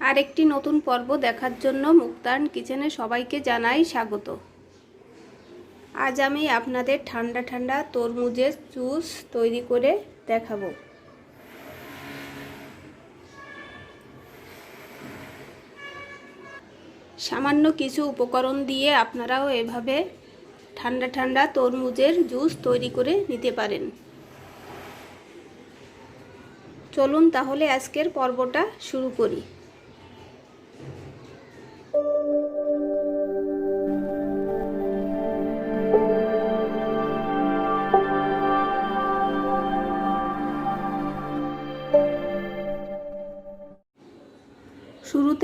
আরেকটি নতুন পর্ব দেখার জন্য মুক্তান কিচেনে সবাইকে জানাই স্বাগত। আজ আমি আপনাদের ঠান্ডা ঠান্ডা তরমুজের জুস তৈরি করে দেখাবো। সামান্য কিছু উপকরণ দিয়ে আপনারাও এভাবে ঠান্ডা ঠান্ডা তরমুজের জুস তৈরি করে নিতে পারেন। চলুন তাহলে আজকের পর্বটা শুরু করি।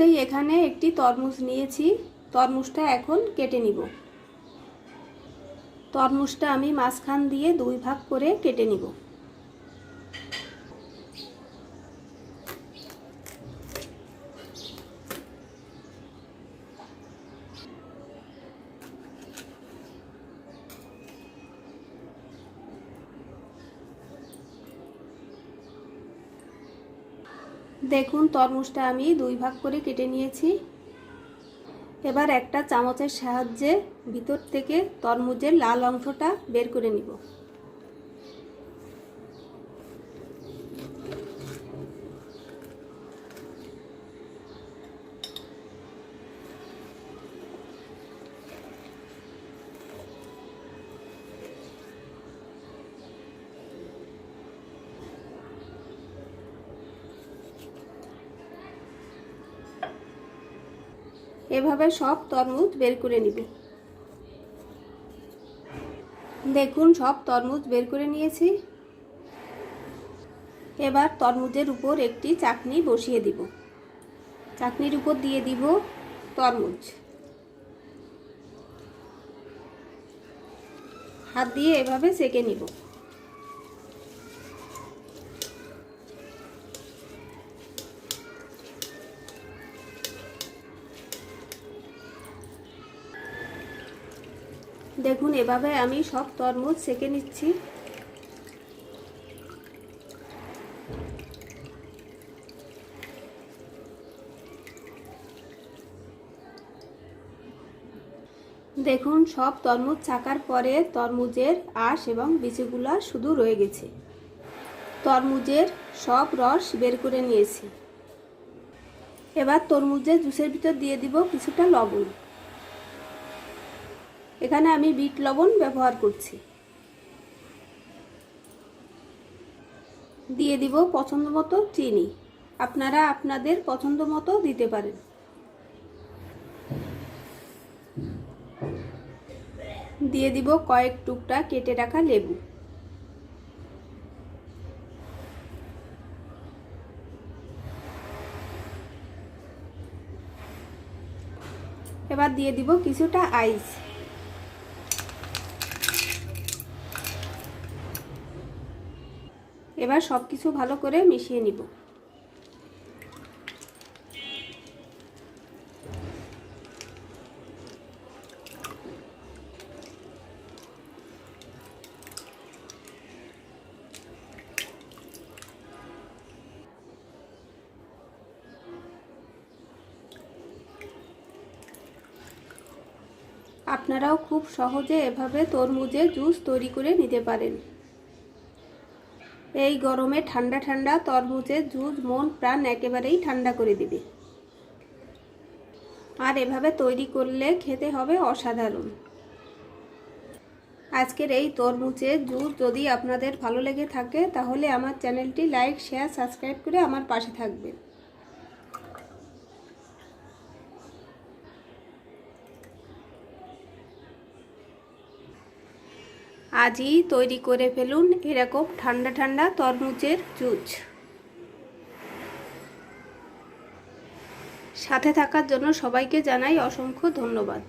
শুরুতেই এখানে একটি তরমুজ নিয়েছি। তরমুজটা এখন কেটে নিব। তরমুজটা আমি মাঝখান দিয়ে দুই ভাগ করে কেটে নিব। দেখুন, তরমুজটা আমি দুই ভাগ করে কেটে নিয়েছি। এবার একটা চামচের সাহায্যে ভিতর থেকে তরমুজের লাল অংশটা বের করে নিব। এভাবে সব তরমুজ বের করে নিব। দেখুন, সব তরমুজ বের করে নিয়েছি। এবার তরমুজের উপর একটি চাকনি বসিয়ে দিব। চাকনির উপর দিয়ে দিব তরমুজ। হাত দিয়ে এভাবে সেকে নিব। দেখুন, এভাবে আমি সব তরমুজ সেকে নিচ্ছি। দেখুন, সব তরমুজ ছাকার পরে তরমুজের আঁশ এবং বিচিগুলা শুধু রয়ে গেছে। তরমুজের সব রস বের করে নিয়েছি। এবার তরমুজের জুসের ভিতর দিয়ে দিব কিছুটা লবণ। এখানে আমি বিট লবণ ব্যবহার করছি। দিয়ে দিব পছন্দ মতো চিনি। আপনারা আপনাদের পছন্দ মতো দিতে পারেন। দিয়ে দিব কয়েক টুকটা কেটে রাখা লেবু। এবার দিয়ে দিব কিছুটা আইস। এবার সব কিছু ভালো করে মিশিয়ে নিব। আপনারাও খুব সহজে এভাবে তরমুজের জুস তৈরি করে নিতে পারেন। এই গরমে ঠান্ডা ঠান্ডা, তরমুজের জুস, মন, প্রাণ একেবারেই ঠান্ডা করে দিবে। আর এভাবে তৈরি করলে খেতে হবে অসাধারণ। আজকের এই তরমুজের জুস যদি আপনাদের ভালো লেগে থাকে, তাহলে আমার চ্যানেলটি লাইক, শেয়ার, সাবস্ক্রাইব করে আমার পাশে থাকবেন। আজই তৈরি করে ফেলুন এরকম ঠান্ডা ঠান্ডা তরমুজের জুস। সাথে থাকার জন্য সবাইকে জানাই অসংখ্য ধন্যবাদ।